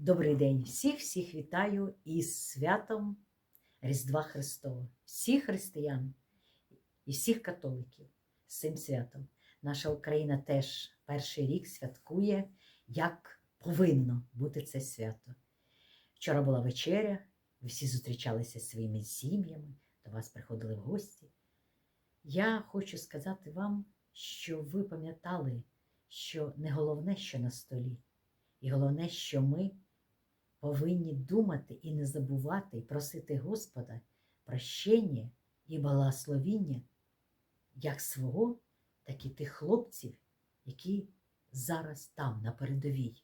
Добрий день! Всіх всіх вітаю із святом Різдва Христова, всіх християн і всіх католиків з цим святом. Наша Україна теж перший рік святкує, як повинно бути це свято. Вчора була вечеря, ви всі зустрічалися зі своїми сім'ями, до вас приходили в гості. Я хочу сказати вам, що ви пам'ятали, що не головне, що на столі, і головне, що ми повинні думати і не забувати, і просити Господа прощення і благословіння як свого, так і тих хлопців, які зараз там, на передовій.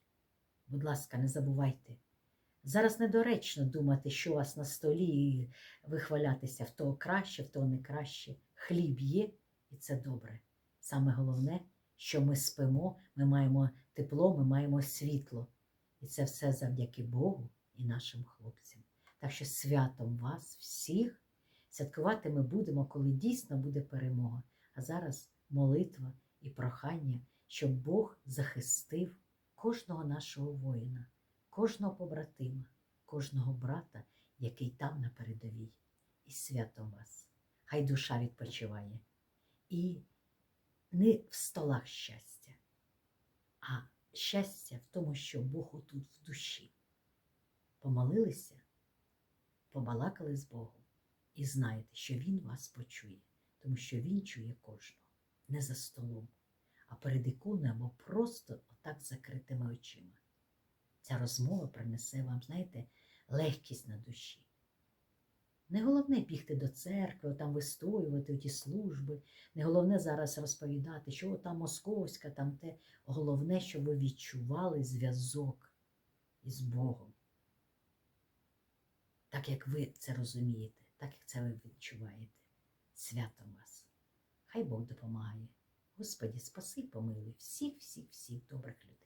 Будь ласка, не забувайте. Зараз недоречно думати, що у вас на столі, і вихвалятися в того краще, в того не краще. Хліб є, і це добре. Саме головне, що ми спимо, ми маємо тепло, ми маємо світло. І це все завдяки Богу і нашим хлопцям. Так що святом вас всіх святкувати ми будемо, коли дійсно буде перемога. А зараз молитва і прохання, щоб Бог захистив кожного нашого воїна, кожного побратима, кожного брата, який там на передовій. І святом вас. Хай душа відпочиває. І не в столах щастя, а щастя в тому, що Бог отут в душі. Помолилися, побалакали з Богом і знаєте, що Він вас почує, тому що Він чує кожного, не за столом, а перед іконою або просто отак закритими очима. Ця розмова принесе вам, знаєте, легкість на душі. Не головне бігти до церкви, там вистоювати ті служби. Не головне зараз розповідати, що там московська, там те. Головне, щоб ви відчували зв'язок із Богом. Так як ви це розумієте, так як це ви відчуваєте. Святом вас. Хай Бог допомагає. Господі, спаси, помилуй всіх, всіх, всіх добрих людей. Свято.